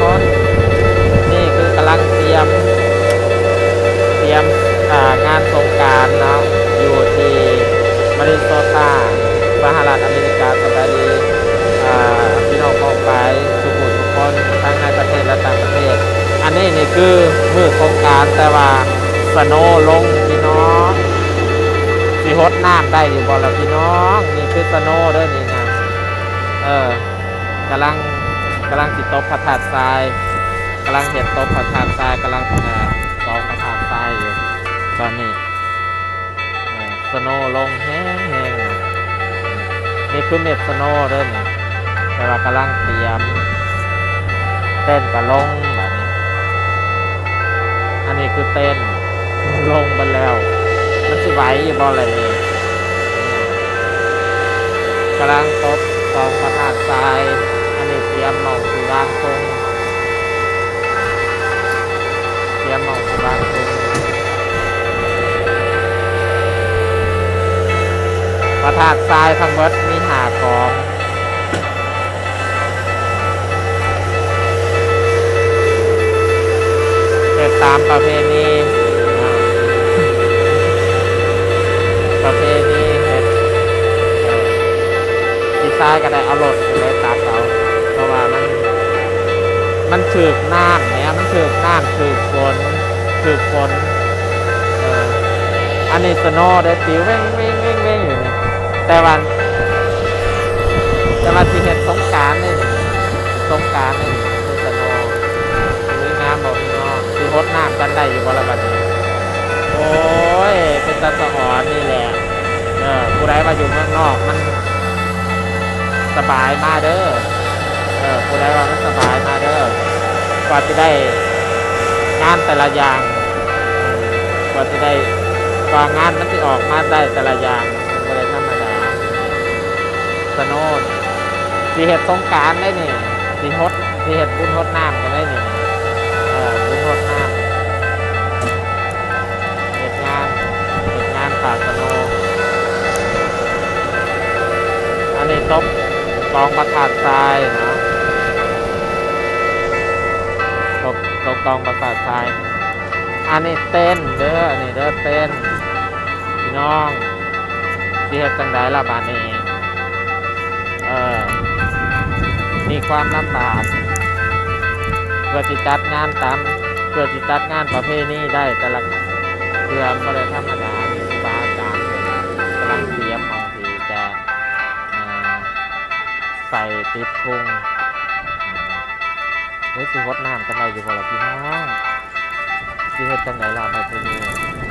คนนี่คือกำลังเตรียม เตรียมอ่างานสงการนะอยู่ที่มาริโซตาสหรัฐอเมริกาสบายดีอ่าพี่น้องกองไปสุขุมทุกคนทั้งในประเทศและต่างประเทศ อันนี้นี่คือมือสงการแต่ว่าสโนว์ลงพี่น้องสีฮดน้ำได้อยู่บ่ล่ะพี่น้อง นี่คือสโนว์เด้อนี่นะเออกำลัง กำลังสิตบพระธาตุทรายกำลังเห็ดตบพระธาตุทรายกำลังเอ่อตอกพระธาตุทรายอยู่ตอนนี้สโนลงแห้งๆนี่คือเม็ดสโนด้อนี่แต่ว่ากำลังเตรียม เต้นกับลงแบบนี้ อันนี้คือเต้นลงไปแล้วมันสิไหวอยู่บ่อะไรนี่กำลังตบกองพระธาตุทราย อันนี้เตรียมหมองสุรางคงเตรียมหมองสุรางคงพระธาตุทรายทั้งหมดมีหากองเป็นตามประเพณีประเพณีเห็ดที่ทรายก็ได้เอารถไปตักเอา มันถือกน้ำเนี่ยมันถือกน้ำถือกฝนถือกฝนอันนี้สโนว์ได้ปิวเว้งเว้งเว้งเว้งอยู่นี่แต่วันแต่วันที่เห็นสงการนี่สงการนี่คือสโนว์มีน้ำบอกพี่น้องที่ฮดน้ำกันได้อยู่วันละบัดนี้โอ้ยเป็นตาสะอ่อนนี่แหละเออผู้ใดมาอยู่เมืองนอกมันสบายมากเด้อ เออผู้ใดว่ามันสบายมาเด้อกว่าจะได้งานแต่ละอย่างกว่าจะได้กว่างานมันจะออกมาได้แต่ละอย่างก็เลยธรรมดาสโนนสีเห็ดสงการได้นี่สีฮดสีเห็ดบุญฮดน้ำกันได้นี่เออบุญฮดน้ำเห็ดงานเห็ดงานผ่าสโนอันนี้ตบกองประธาตุทรายนะ ตกตองประธาตุทรายอันนี้เต้นเด้ออันนี้เด้อเต้นพี่น้องที่เฮ็ดจังไดล่ะบาดนี้เออมีความลำบากเพื่อสิจัดงานตามเพื่อสิจัดงานประเพณีได้แต่ละเพื่อบ่ได้ธรรมดานี่ครูบาอาจารย์กำลังเตรียมมองทีจะใส่ติดพุง เฮ้ยสิฮดน้ำกันได้อยู่บ่ล่ะพี่น้องสิเฮ็ดจังไดล่ะไปที่นี่